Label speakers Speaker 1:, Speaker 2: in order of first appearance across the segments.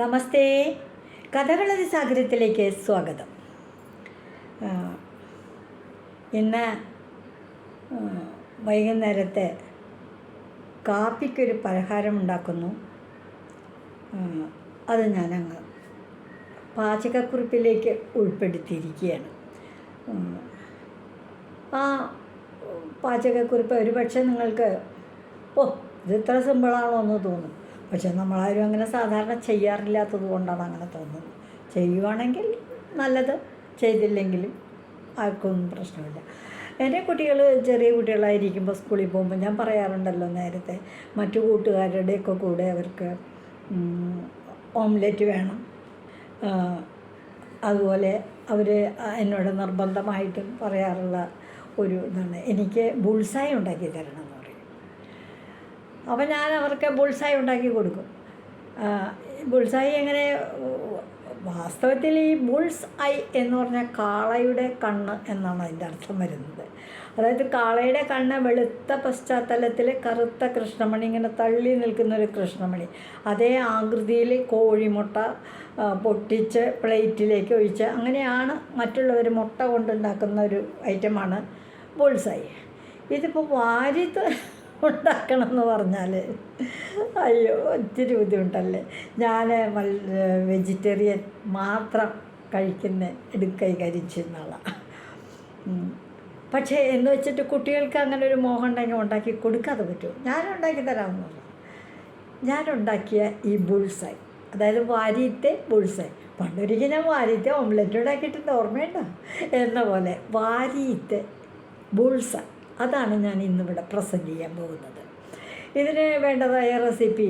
Speaker 1: നമസ്തേ. കഥകളൊരു സാഗരത്തിലേക്ക് സ്വാഗതം. ഇന്ന് വൈകുന്നേരത്തെ കാപ്പിക്കൊരു പലഹാരം ഉണ്ടാക്കുന്നു. അത് ഞാനങ്ങ് പാചകക്കുറിപ്പിലേക്ക് ഉൾപ്പെടുത്തിയിരിക്കുകയാണ്. ആ പാചകക്കുറിപ്പ് ഒരുപക്ഷെ നിങ്ങൾക്ക് ഓ ഇത് ഇത്ര സിമ്പിളാണോ എന്ന് തോന്നും. പക്ഷെ നമ്മളാരും അങ്ങനെ സാധാരണ ചെയ്യാറില്ലാത്തത് കൊണ്ടാണ് അങ്ങനെ തോന്നുന്നത്. ചെയ്യുവാണെങ്കിൽ നല്ലത് ചെയ്തില്ലെങ്കിലും ആർക്കൊന്നും പ്രശ്നമില്ല. എന്റെ കുട്ടികൾ ചെറിയ കുട്ടികളായിരിക്കുമ്പോൾ സ്കൂളിൽ പോകുമ്പോൾ ഞാൻ പറയാറുണ്ടല്ലോ നേരത്തെ മറ്റു കൂട്ടുകാരുടെയൊക്കെ കൂടെ അവർക്ക് ഓംലെറ്റ് വേണം. അതുപോലെ അവർ എന്നോട് നിർബന്ധമായിട്ടും പറയാറുള്ള ഒരു ഇതാണ്. എനിക്ക് ബുൾസായി ഉണ്ടാക്കി തരണം. അപ്പോൾ ഞാൻ അവർക്ക് ബുൾസായി ഉണ്ടാക്കി കൊടുക്കും. ബുൾസായി എങ്ങനെ? വാസ്തവത്തിൽ ഈ ബുൾസ് ഐ എന്ന് പറഞ്ഞാൽ കാളയുടെ കണ്ണ് എന്നാണ് അതിന്റെ അർത്ഥം വരുന്നത്. അതായത് കാളയുടെ കണ്ണ് വെളുത്ത പശ്ചാത്തലത്തിൽ കറുത്ത കൃഷ്ണമണി ഇങ്ങനെ തള്ളി നിൽക്കുന്ന ഒരു കൃഷ്ണമണി. അതേ ആകൃതിയിൽ കോഴിമുട്ട പൊട്ടിച്ച് പ്ലേറ്റിലേക്ക് ഒഴിച്ച് അങ്ങനെയാണ് മറ്റുള്ളവർ മുട്ട കൊണ്ടുണ്ടാക്കുന്ന ഒരു ഐറ്റമാണ് ബുൾസായി. ഇതിപ്പോൾ വാരിത്ത് ഉണ്ടാക്കണം എന്ന് പറഞ്ഞാൽ അയ്യോ ഒത്തിരി ബുദ്ധിമുട്ടല്ലേ? ഞാൻ വെജിറ്റേറിയൻ മാത്രം കഴിക്കുന്ന എടുക്കൈ കരിച്ചെന്നുള്ള പക്ഷേ എന്ന് വെച്ചിട്ട് കുട്ടികൾക്ക് അങ്ങനെ ഒരു മോഹം ഉണ്ടെങ്കിൽ ഉണ്ടാക്കി കൊടുക്കാതെ പറ്റുമോ? ഞാൻ ഉണ്ടാക്കി ഞാനുണ്ടാക്കിയ ഈ ബുൾസായി. അതായത് വാരിത്തെ ബുൾസായി. പണ്ടൊരിക്കൽ ഞാൻ വാരിയിട്ട് ഓംലെറ്റ് ഉണ്ടാക്കിയിട്ടുണ്ട് ഓർമ്മയുണ്ടോ? എന്ന പോലെ വാരിയിട്ട് ബുൾസ അതാണ് ഞാൻ ഇന്നിവിടെ പ്രസന്റ് ചെയ്യാൻ പോകുന്നത്. ഇതിന് വേണ്ടതായ റെസിപ്പി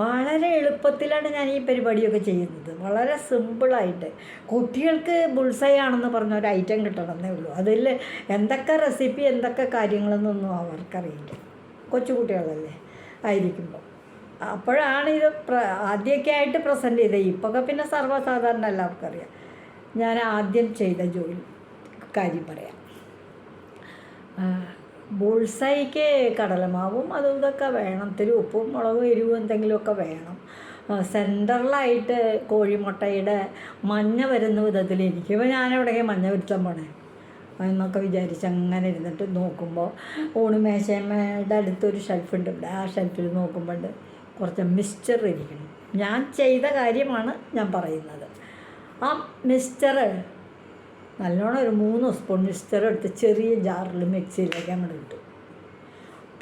Speaker 1: വളരെ എളുപ്പത്തിലാണ് ഞാൻ ഈ പരിപാടിയൊക്കെ ചെയ്യുന്നത്. വളരെ സിമ്പിളായിട്ട് കുട്ടികൾക്ക് ബുൾസൈ ആണെന്ന് പറഞ്ഞ ഒരു ഐറ്റം കിട്ടണമെന്നേ ഉള്ളൂ. അതിൽ എന്തൊക്കെ റെസിപ്പി എന്തൊക്കെ കാര്യങ്ങളെന്നൊന്നും അവർക്കറിയില്ല. കൊച്ചുകുട്ടികളല്ലേ ആയിരിക്കുമ്പോൾ. അപ്പോഴാണ് ഇത് പ്ര ആദ്യമൊക്കെ ആയിട്ട് പ്രസന്റ് ചെയ്തത്. ഇപ്പൊക്കെ പിന്നെ സർവസാധാരണ എല്ലാവർക്കും അറിയാം. ഞാൻ ആദ്യം ചെയ്ത ജോലി കാര്യം പറയാം. ബുൾസൈക്ക് കടലമാവും അതും ഇതൊക്കെ വേണം. ഇത്തിരി ഉപ്പും മുളകും എരിവും എന്തെങ്കിലുമൊക്കെ വേണം. സെന്ററിലായിട്ട് കോഴിമുട്ടയുടെ മഞ്ഞ വരുന്ന വിധത്തിൽ ഇരിക്കുമ്പോൾ ഞാനെവിടെയൊക്കെ മഞ്ഞ വരുത്താൻ പോണേ? എന്നൊക്കെ വിചാരിച്ച് അങ്ങനെ ഇരുന്നിട്ട് നോക്കുമ്പോൾ ഊണുമേശമ്മയുടെ അടുത്തൊരു ഷെൽഫുണ്ട്. ഇവിടെ ആ ഷെൽഫിൽ നോക്കുമ്പോൾ കുറച്ച് മിക്സ്ചർ ഇരിക്കണം ഞാൻ ചെയ്ത കാര്യമാണ് ഞാൻ പറയുന്നത്. ആ മിക്സ്ചർ നല്ലോണം ഒരു മൂന്ന് സ്പൂൺ മിക്സ്ചർ എടുത്ത് ചെറിയ ജാറിൽ മിക്സിയിലേക്ക് അങ്ങോട്ട് ഇട്ടു.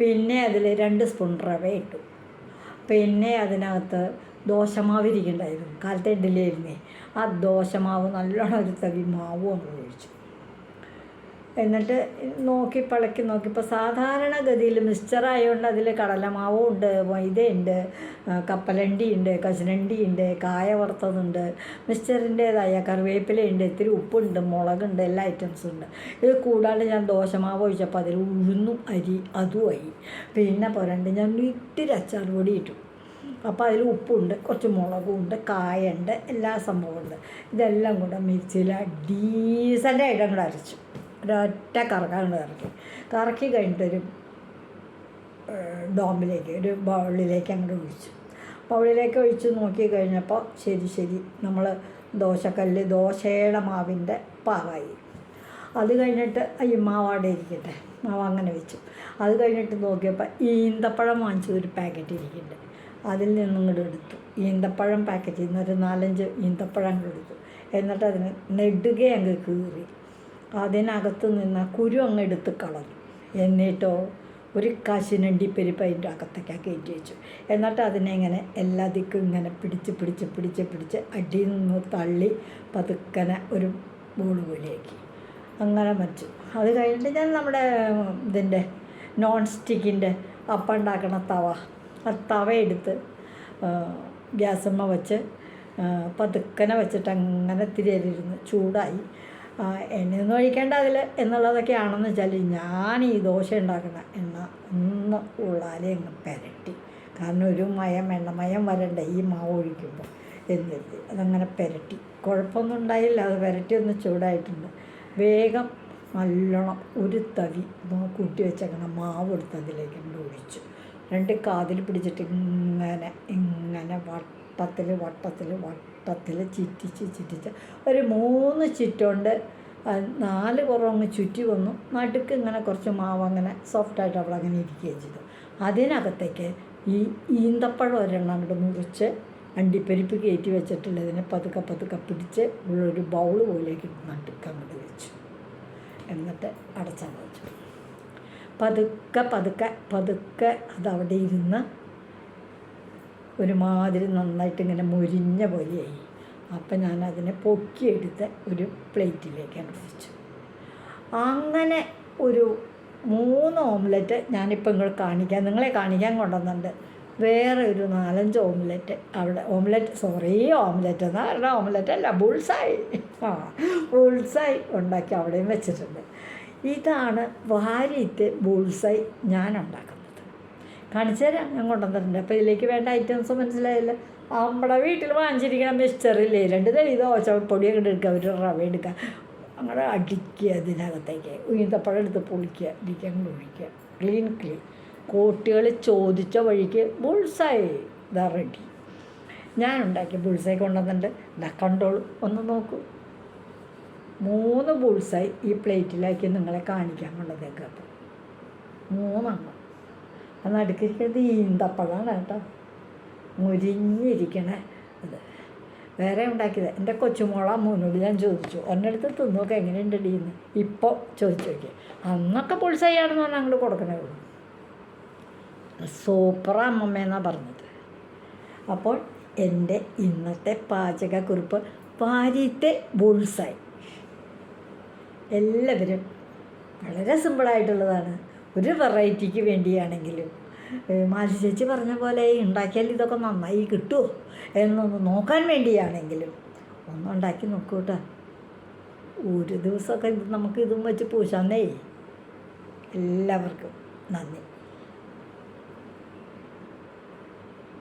Speaker 1: പിന്നെ അതിൽ രണ്ട് സ്പൂൺ റവ ഇട്ടു. പിന്നെ അതിനകത്ത് ദോശമാവ് ഇരിക്കണ്ടായിരുന്നു. കാലത്തെ ഇഡ്ഡലി ആയിരുന്നേ. ആ ദോശമാവ് നല്ലോണം ഒരു തവി മാവും അങ്ങോട്ട് ഒഴിച്ചു. എന്നിട്ട് നോക്കി പിളക്കി നോക്കി. ഇപ്പോൾ സാധാരണഗതിയിൽ മിക്സ്ചർ ആയതുകൊണ്ട് അതിൽ കടലമാവും ഉണ്ട് മൈദയുണ്ട് കപ്പലണ്ടി ഉണ്ട് കശുരണ്ടി ഉണ്ട് കായ വറുത്തതുണ്ട് മിക്സ്ചറിന്റേതായ കറിവേപ്പിലയുണ്ട് ഇത്തിരി ഉപ്പുണ്ട് മുളകുണ്ട് എല്ലാ ഐറ്റംസും ഉണ്ട്. ഇത് കൂടാണ്ട് ഞാൻ ദോശമാവ് ഒഴിച്ചപ്പോൾ അതിൽ ഉഴുന്നും അരി അതുമായി പിന്നെ പോരണ്ട് ഞാൻ ഇത്തിരി അച്ചാർ പൊടി ഇട്ടു. അപ്പോൾ അതിൽ ഉപ്പുണ്ട് കുറച്ച് മുളകും ഉണ്ട് കായുണ്ട് എല്ലാ സംഭവമുണ്ട് ഇതെല്ലാം കൂടെ മിക്സിയിൽ ഡീസന്റായിട്ട് അങ്ങോട്ട് അരച്ചു. ഒരൊറ്റ കറക്കാൻ കറക്കി. കറക്കി കഴിഞ്ഞിട്ടൊരു ഡോമിലേക്ക് ഒരു ബൗളിലേക്ക് അങ്ങോട്ട് ഒഴിച്ചു. ബൗളിലേക്ക് ഒഴിച്ച് നോക്കി കഴിഞ്ഞപ്പോൾ ശരി ശരി നമ്മൾ ദോശക്കല്ല് ദോശയുടെ മാവിന്റെ പാറായി അത് കഴിഞ്ഞിട്ട് ഈ മാവാടെ ഇരിക്കട്ടെ. മാവ് അങ്ങനെ വെച്ചു. അത് കഴിഞ്ഞിട്ട് നോക്കിയപ്പോൾ ഈന്തപ്പഴം വാങ്ങിച്ചത് ഒരു പാക്കറ്റ് ഇരിക്കുന്നുണ്ട്. അതിൽ നിന്നും ഇങ്ങോട്ട് എടുത്തു. ഈന്തപ്പഴം പാക്കറ്റിൽ നിന്ന് ഒരു നാലഞ്ച് ഈന്തപ്പഴം എടുത്തു. എന്നിട്ട് അതിന് നെടുക അങ്ങ് കീറി. അതിനകത്ത് നിന്ന് കുരു അങ്ങ് എടുത്ത് കളഞ്ഞു. എന്നിട്ടോ ഒരു കശുനണ്ടി പെരുപ്പ് അതിന്റെ അകത്തേക്കാണ് കയറ്റി വെച്ചു. എന്നിട്ട് അതിനെ ഇങ്ങനെ എല്ലാ ദിക്കും ഇങ്ങനെ പിടിച്ച് പിടിച്ച് പിടിച്ച് പിടിച്ച് അടിയിൽ നിന്ന് തള്ളി പതുക്കനെ ഒരു ബോൾ പോലെയാക്കി. അങ്ങനെ മരിച്ചു. അത് കഴിഞ്ഞിട്ട് ഞാൻ നമ്മുടെ ഇതിന്റെ നോൺ സ്റ്റിക്കിന്റെ അപ്പം ഉണ്ടാക്കണ തവ ആ തവ എടുത്ത് ഗ്യാസമ്മ വെച്ച് പതുക്കനെ വെച്ചിട്ട് അങ്ങനെ തിരിയലിരുന്ന് ചൂടായി. എണ്ണയൊന്നും ഒഴിക്കേണ്ട അതിൽ എന്നുള്ളതൊക്കെയാണെന്ന് വെച്ചാൽ ഞാൻ ഈ ദോശ ഉണ്ടാക്കുന്ന എണ്ണ ഒന്ന് ഉള്ളാലേ അങ്ങ് പെരട്ടി. കാരണം ഒരു മയം എണ്ണമയം വരണ്ട ഈ മാവ് ഒഴിക്കുമ്പോൾ എന്നിട്ട് അതങ്ങനെ പെരട്ടി. കുഴപ്പമൊന്നും ഉണ്ടായില്ല. അത് പെരട്ടി ഒന്ന് ചൂടായിട്ടുണ്ട്. വേഗം നല്ലോണം ഒരു തവി കൂട്ടി വെച്ചങ്ങനെ മാവ് എടുത്ത് അതിലേക്ക് ഒഴിച്ചു. രണ്ട് കാതിൽ പിടിച്ചിട്ട് ഇങ്ങനെ ഇങ്ങനെ വട്ടത്തിൽ വട്ടത്തിൽ വട്ടത്തിൽ ചിറ്റിച്ച് ചിറ്റിച്ച് ഒരു മൂന്ന് ചുറ്റുകൊണ്ട് നാല് കുറവങ്ങ് ചുറ്റി വന്നു. നടുക്ക് ഇങ്ങനെ കുറച്ച് മാവ് അങ്ങനെ സോഫ്റ്റായിട്ട് അവിടെ അങ്ങനെ ഇരിക്കുകയും ചെയ്തു. അതിനകത്തേക്ക് ഈ ഈന്തപ്പഴം ഒരെണ്ണം അങ്ങോട്ട് മുറിച്ച് അണ്ടിപ്പരിപ്പ് കയറ്റി വെച്ചിട്ടുള്ളതിനെ പതുക്കെ പതുക്കെ പിടിച്ച് ഒരു ബൗൾ പോലേക്ക് നടുക്ക് അങ്ങോട്ട് വെച്ചു. എന്നിട്ട് അടച്ചാൽ വെച്ചു. പതുക്കെ പതുക്കെ പതുക്കെ അതവിടെ ഇരുന്ന് ഒരുമാതിരി നന്നായിട്ട് ഇങ്ങനെ മുരിഞ്ഞ പോലെയായി. അപ്പം ഞാൻ അതിനെ പൊക്കിയെടുത്ത് ഒരു പ്ലേറ്റിലേക്ക് വെച്ചു അങ്ങനെ ഒരു മൂന്ന് ഓംലെറ്റ് ഞാനിപ്പോൾ നിങ്ങൾ കാണിക്കാൻ നിങ്ങളെ കാണിക്കാൻ കൊണ്ടുവന്നുണ്ട് വേറെ ഒരു നാലഞ്ച് ഓംലെറ്റ് അവിടെ ഓംലെറ്റ് സോറി ഓംലെറ്റ് എന്ന് പറഞ്ഞാൽ ഓംലെറ്റ് അല്ല ബുൾസായി. ആ ബുൾസായി ഉണ്ടാക്കി അവിടെയും വെച്ചിട്ടുണ്ട്. ഇതാണ് വാരിയിട്ട് ബുൾസായി ഞാൻ ഉണ്ടാക്കുന്നത് കാണിച്ചു തരാം ഞാൻ കൊണ്ടുവന്നിട്ടുണ്ട്. അപ്പോൾ ഇതിലേക്ക് വേണ്ട ഐറ്റംസ് മനസ്സിലായില്ല? നമ്മുടെ വീട്ടിൽ വാങ്ങിച്ചിരിക്കുന്ന മിക്സ്ചറില്ലേ രണ്ട് തരി ദോശ പൊടിയൊക്കെ എടുക്കുക ഒരു റവ എടുക്കുക അങ്ങനെ അടിക്കുക ഇതിനകത്തേക്ക് ഈന്തപ്പഴം എടുത്ത് പൊളിക്കുക ഇരിക്കാൻ ഒഴിക്കുക. ക്ലീൻ ക്ലീൻ കോട്ടികൾ ചോദിച്ച വഴിക്ക് ബുൾസായി ഇതാ റെഡി ഞാൻ ഉണ്ടാക്കിയ ബുൾസായി കൊണ്ടുവന്നിട്ടുണ്ട്. ഇതാ കണ്ടോളൂ ഒന്ന് നോക്കൂ. മൂന്ന് ബുൾസായി ഈ പ്ലേറ്റിലാക്കി നിങ്ങളെ കാണിക്കാൻ കൊണ്ടതേക്ക് മൂന്നെണ്ണം. അത് നടുക്കിരിക്കുന്നത് ഈന്തപ്പഴമാണ് കേട്ടോ. മുരിഞ്ഞിരിക്കണേ. അത് വേറെ ഉണ്ടാക്കിയത്. എന്റെ കൊച്ചുമോള മോനോട് ഞാൻ ചോദിച്ചു. ഒന്നെടുത്ത് തിന്നോക്കെ എങ്ങനെയുണ്ട് ഡീന്ന് ഇപ്പോൾ ചോദിച്ചു നോക്കി അന്നൊക്കെ പുളിസയ്യാണെന്ന് പറഞ്ഞാൽ അങ്ങോട്ട് കൊടുക്കണേ ഉള്ളൂ. സൂപ്പർ അമ്മമ്മയെന്നാണ് പറഞ്ഞത്. അപ്പോൾ എന്റെ ഇന്നത്തെ പാചകക്കുറിപ്പ് വാരിത്തെ ബുൾസായി. എല്ലാവരും വളരെ സിമ്പിളായിട്ടുള്ളതാണ്. ഒരു വെറൈറ്റിക്ക് വേണ്ടിയാണെങ്കിലും മാലി ചേച്ചി പറഞ്ഞ പോലെ ഉണ്ടാക്കിയാൽ ഇതൊക്കെ നന്നായി കിട്ടുമോ എന്നൊന്ന് നോക്കാൻ വേണ്ടിയാണെങ്കിലും ഒന്ന് ഉണ്ടാക്കി നോക്കൂട്ടോ. ഒരു ദിവസമൊക്കെ ഇത് നമുക്ക് ഇതും വെച്ച് പൂശാന്നേ. എല്ലാവർക്കും നന്ദി.